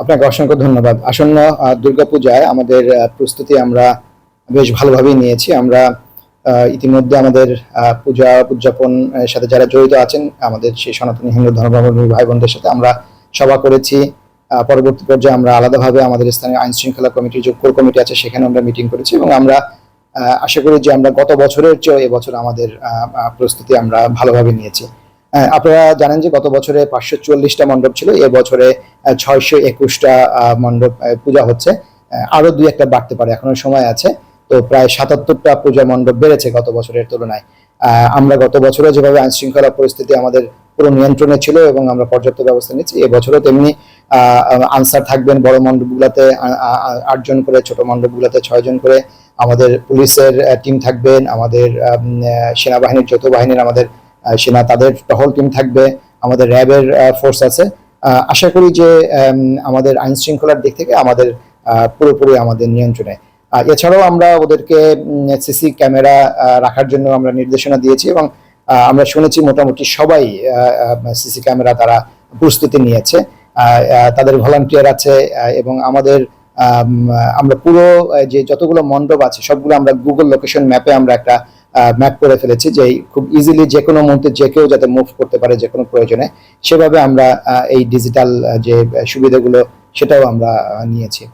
আপনাকে অসংখ্য ধন্যবাদ। আসন্ন দুর্গাপূজায় আমাদের প্রস্তুতি আমরা বেশ ভালোভাবেই নিয়েছি। আমরা ইতিমধ্যে আমাদের পূজা উদযাপন সাথে যারা জড়িত আছেন, আমাদের সেই সনাতনী হিন্দু ধর্মাবলম্বী ভাই বোনদের সাথে আমরা সভা করেছি। পরবর্তী পর্যায়ে আমরা আলাদাভাবে আমাদের স্থানীয় আইন শৃঙ্খলা কমিটির যে কোর কমিটি আছে সেখানে আমরা মিটিং করেছি এবং আমরা আশা করি যে আমরা গত বছরের চেয়ে এবছর আমাদের প্রস্তুতি আমরা ভালোভাবে নিয়েছি। আপনারা জানেন যে গত বছরে পাঁচশো চুয়াল্লিশটা মণ্ডপ ছিল এবছরে ছয়শো একুশটা মণ্ডপ পূজা হচ্ছে। আহ, আরও দুই একটা বাড়তে পারে এখনও সময় আছে। তো প্রায় সাতাত্তরটা পূজা মণ্ডপ বেড়েছে গত বছরের তুলনায়। আমরা গত বছরে যেভাবে আইন শৃঙ্খলা পরিস্থিতি আমাদের পুরো নিয়ন্ত্রণে ছিল এবং আমরা পর্যাপ্ত ব্যবস্থা নিচ্ছি এবছরও তেমনি আনসার থাকবেন বড় মণ্ডপগুলোতে আটজন করে ছোট মণ্ডপগুলোতে ছয়জন করে। আমাদের পুলিশের টিম থাকবেন আমাদের সেনাবাহিনীর যৌথ বাহিনীর আমাদের সেনা তাদের টহল টিম থাকবে, আমাদের র্যাবের ফোর্স আছে। আশা করি যে আমাদের আইন শৃঙ্খলার দিক থেকে আমাদের পুরোপুরি আমাদের নিয়ন্ত্রণে। এছাড়াও আমরা ওদেরকে সিসি ক্যামেরা রাখার জন্য আমরা নির্দেশনা দিয়েছি এবং আমরা শুনেছি মোটামুটি সবাই সিসি ক্যামেরা তারা প্রস্তুতি নিয়েছে। তাদের ভলান্টিয়ার আছে এবং আমাদের আমরা পুরো যে যতগুলো মণ্ডপ আছে, সবগুলো আমরা গুগল লোকেশন ম্যাপে আমরা একটা ম্যাপ করে ফেলেছি যে খুব ইজিলি যে কোনো মুহূর্তে যে কেউ যাতে মুভ করতে পারে যে কোনো প্রয়োজনে, সেভাবে আমরা এই ডিজিটাল যে সুবিধাগুলো, সেটাও আমরা নিয়েছি।